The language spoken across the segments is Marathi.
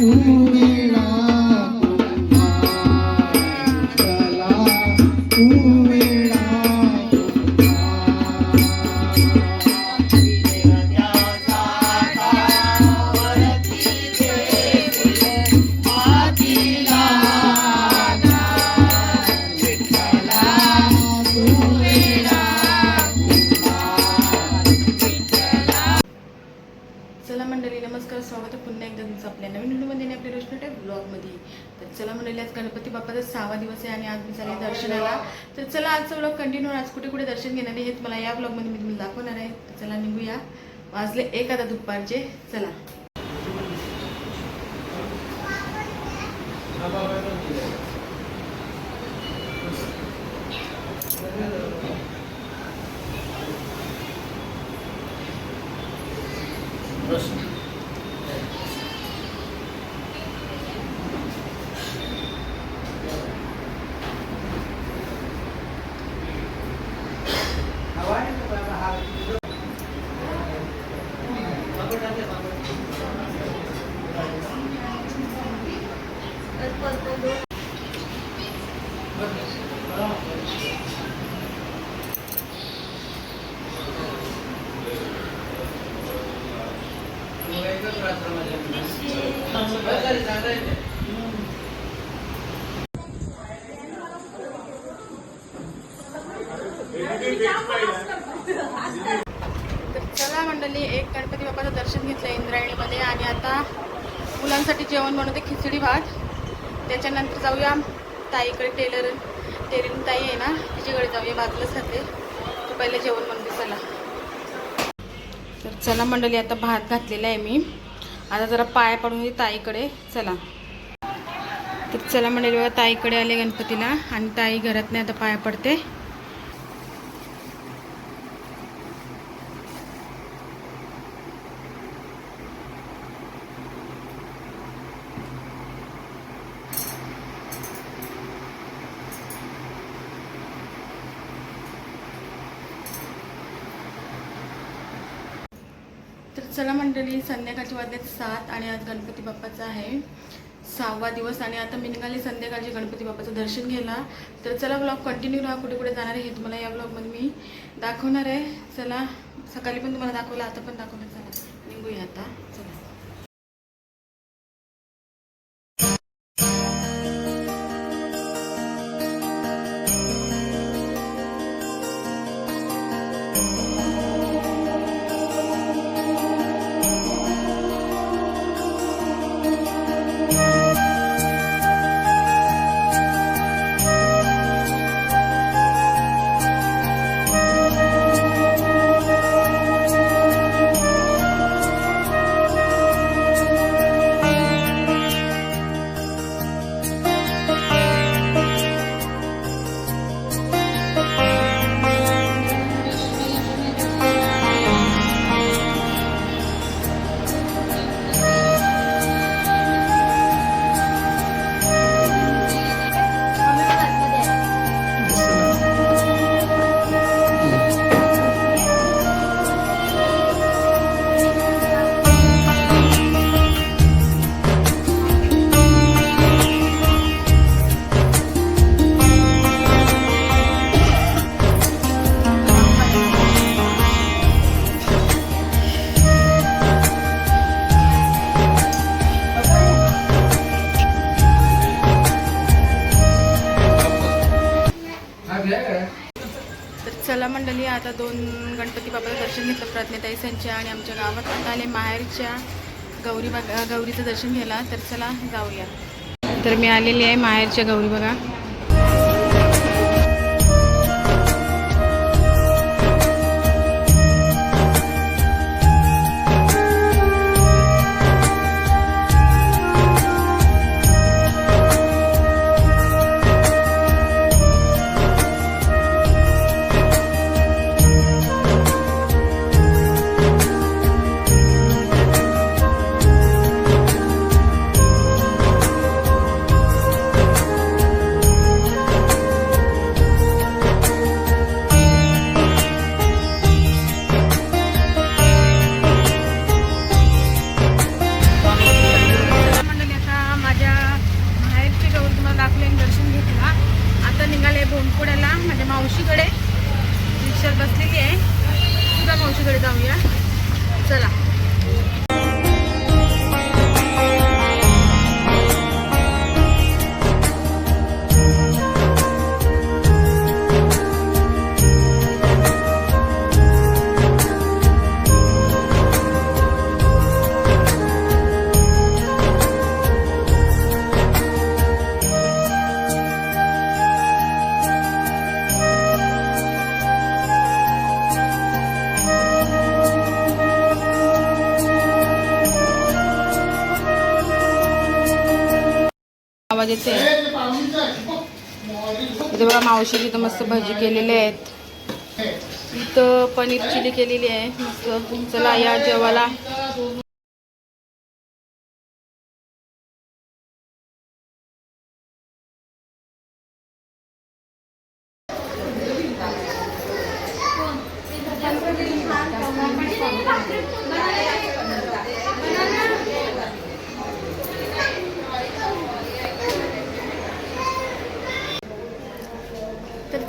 Ooh. आज सहावा दिवस आहे आणि आज मी चालले दर्शनाला. तर चला आजचा ब्लॉग कंटिन्यू आज कुठे कुठे दर्शन घेणार आहे हेच मला या ब्लॉगमध्ये मी तुम्हाला दाखवणार आहे. चला निघूया. वाजले एक आता दुपारचे. चला. चला मंडळी एक गणपती बाप्पाचं दर्शन घेतलं इंद्रायणीमध्ये आणि आता मुलांसाठी जेवण म्हणून ते खिचडी भात. त्याच्यानंतर जाऊया. ताईकडे टेलर टेलरिंग ताई आहे ना तिच्याकडे जाऊया बाजूलाच राहते तर पहिले जेवण म्हणते चला. तर चला मंडळी आता भात घातलेला आहे मी. आता जरा पाय पडून दे ताईकडे. चला. तर चला मंडळी बघा ताईकडे आले गणपतीला आणि ताई घरात नाही आता पाया पडते. चला मंडळी संध्याकाळची वाजलेत सात आणि आज गणपती बाप्पाचा आहे सहावा दिवस आणि आता मी निघाली संध्याकाळची गणपती बाप्पाचं दर्शन घ्यायला. तर चला ब्लॉग कंटिन्यू राहा कुठे कुठे जाणार आहे हे तुम्हाला या ब्लॉगमध्ये मी दाखवणार आहे. चला सकाळी पण तुम्हाला दाखवलं आता पण दाखवलं. चला निघूया आता. चला. आता दोन गणपती बाबाचं दर्शन घेतलं प्रज्ञताई संच्या आणि आमच्या गावात आता आले माहेरच्या गौरी बघा गौरीचं दर्शन घ्यायला तर चला जाऊया. तर मी आलेली आहे माहेरच्या गौरी बघा. Marcela. आवाज इथे बघा मावशी तिथं मस्त भाजी केलेली आहेत. इथं पनीर चिली केलेली आहे. मस्त. चला या जेवायला.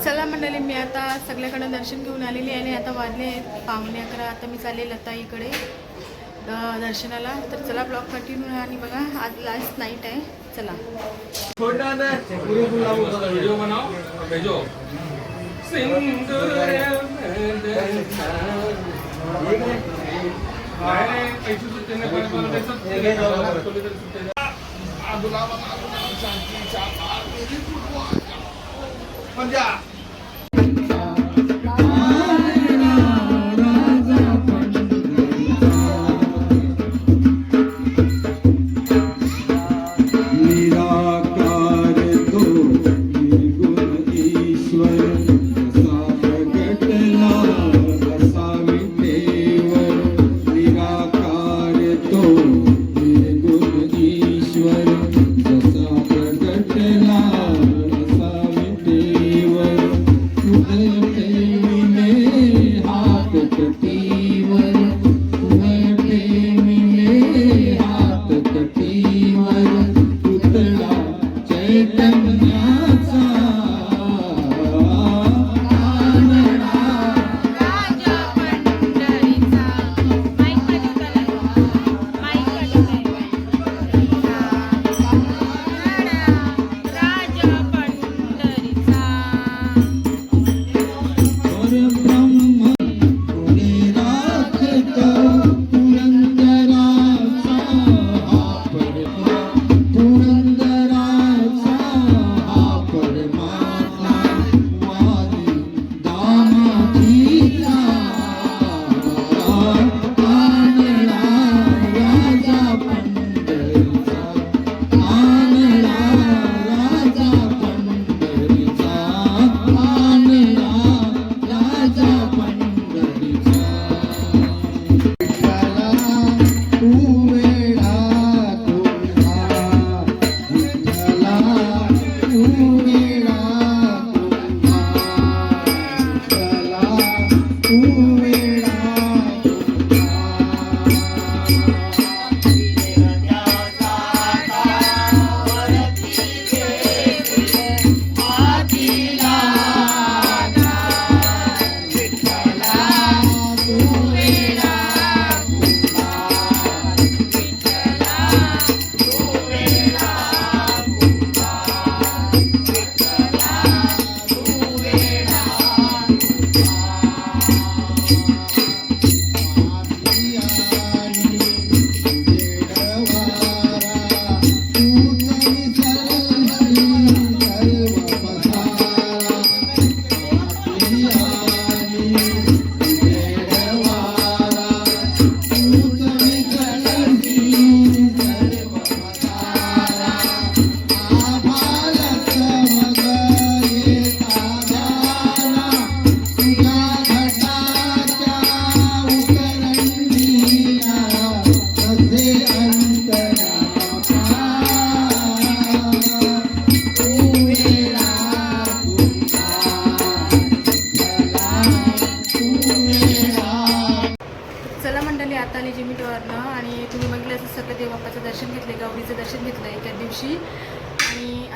चला मंडळी मी आता सगळ्याकडं दर्शन घेऊन आलेली आहे आणि आता वाजले आहेत पावणे अकरा. आता मी चालले लताईकडे अं, दर्शनाला. तर चला ब्लॉग कंटिन्यू आणि बघा आज लास्ट नाईट आहे. चला. वीडियो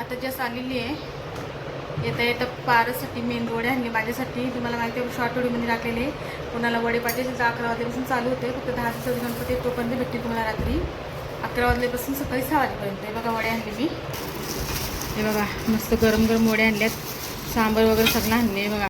आता जस्ट आलेली आहे. येता येता पारासाठी मेन वडे आणले माझ्यासाठी. तुम्हाला माहिती आहे शॉर्ट व्हिडिओमध्ये टाकलेले कोणाला वडे पाहिजे असेल तर अकरा वाजल्यापासून चालू होते फक्त दहा दिवसाचा गणपती तोपर्यंत भेटतील तुम्हाला रात्री. अकरा वाजल्यापासून सकाळी सहा वाजेपर्यंत. हे बघा वडे आणले मी. हे बघा मस्त गरम गरम वडे आणल्यात. सांबर वगैरे सगळं आणले बघा.